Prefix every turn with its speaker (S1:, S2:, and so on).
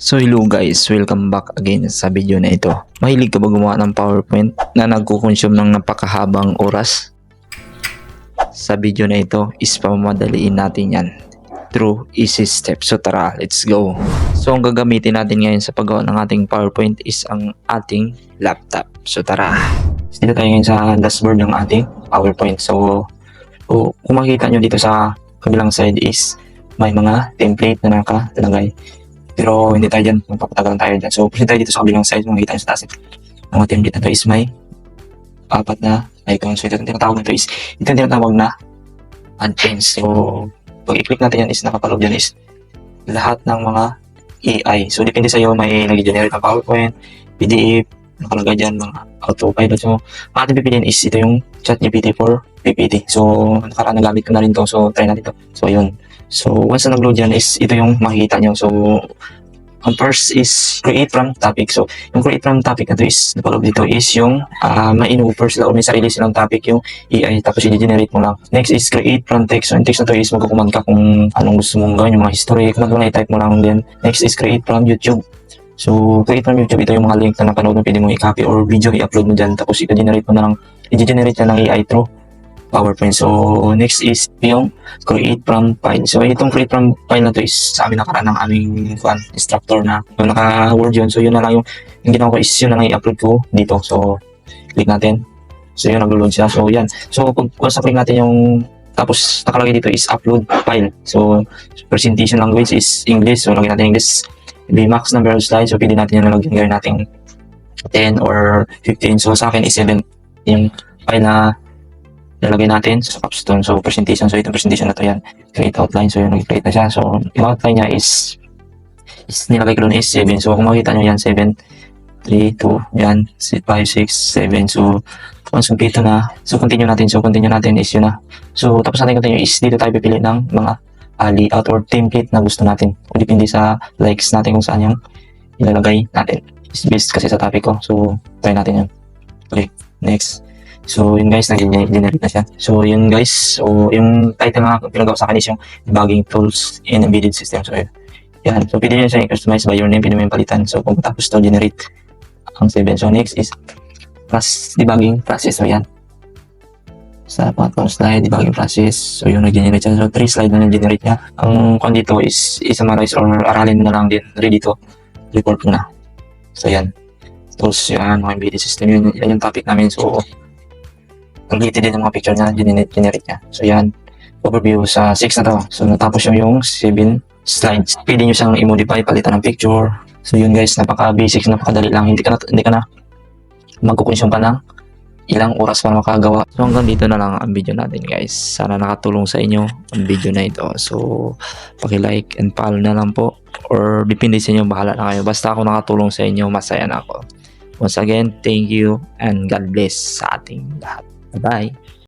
S1: So hello guys, welcome back again sa video na ito. Mahilig ka ba gumawa ng PowerPoint na nagkukonsume ng napakahabang oras? Sa video na ito is pamamadaliin natin yan through easy steps. So tara, let's go. So ang gagamitin natin ngayon sa paggawa ng ating PowerPoint is ang ating laptop. So tara. Dito tayo ngayon sa dashboard ng ating PowerPoint. So, so kung makikita nyo dito sa kabilang side is may mga template na nakalagay. Pero hindi tayo dyan, magpapatagal tayo dyan. So, proceed tayo dito sa kabilang side, makikita nyo sa taas. Ang mga template na is may apat na icon. So, ito yung tinatawag na to is, ito yung tinatawag na unchanged. So, pag i-click natin yan is nakapalog dyan is lahat ng mga AI. So, depende sa iyo, may nag-generate ng PowerPoint, PDF, nakalagay dyan mga autopilot. So, ang ating pipiliin is ito yung ChatGPT for PPT. So, nakaraan nagamit ko na rin to. So, try natin to. So, ayun. So, once na nag-load yan is ito yung makikita nyo. So, ang first is create from topic. So, yung create from topic na to is, napalog dito is yung uh, may in-offer sila o may sarili silang topic yung AI tapos i-generate mo lang. Next is create from text. So, yung text na to is magkukuman ka kung anong gusto mong gawin, yung mga history, kung ano i-type mo lang din. Next is create from YouTube. So, create from YouTube, ito yung mga link na napanood mo, pwede mo i-copy or video i-upload mo dyan, tapos i-generate mo na lang, i-generate na ng AI through PowerPoint. So, next is yung create from file. So, itong create from file na to is sa amin nakaraan ng aming fan, instructor na yung naka-word yun. So, yun na lang yung, yung ginawa ko is yun na lang i-upload ko dito. So, click natin. So, yun, nag-load siya. So, yan. So, kung, kung sa click natin yung tapos nakalagay dito is upload file. So, presentation language is English. So, lagyan natin English. May max number of slides. So, pwede natin yung nalagyan gawin natin 10 or 15. So, sa akin is 7 yung file na lalagay natin sa capstone. So, presentation. So, itong presentation na to yan. Create outline. So, yun, nag-create na siya. So, yung outline niya is, is nilagay ko doon is 7. So, kung makikita nyo yan, 7, 3, 2, yan, 5, 6, 7. So, once complete na, so, continue natin. So, continue natin is yun na. So, tapos natin continue is dito tayo pipili ng mga uh, layout or template na gusto natin. O depende sa likes natin kung saan yung ilalagay natin. Is based kasi sa topic ko. So, try natin yun. Okay, next. So, yun guys, nag-generate na siya. So, yun guys. So, yung title na pinagawa sa akin is yung debugging tools in embedded system. So, yun. Yan. So, pwede nyo siya i-customize by your name. Pwede mo yung palitan. So, kung tapos to generate ang 7. So, next is plus debugging process. So, yan. Sa pangatlong slide, debugging process. So, yung nag-generate siya. So, 3 slide na nag-generate niya. Ang kung dito is i-summarize or aralin na lang din. Ready to report na. So, yan. Tools, yan. Mga embedded system. Yun, yan yung topic namin. So, Completed din yung mga picture niya, generate, niya. So yan, overview sa 6 na to. So natapos yung yung 7 slides. Pwede nyo siyang i-modify, palitan ng picture. So yun guys, napaka-basic, napakadali lang. Hindi ka na, hindi ka na magkukonsume pa ng ilang oras para makagawa. So hanggang dito na lang ang video natin guys. Sana nakatulong sa inyo ang video na ito. So paki-like and follow na lang po. Or depende sa inyo, bahala na kayo. Basta ako nakatulong sa inyo, masaya na ako. Once again, thank you and God bless sa ating lahat. Bye-bye.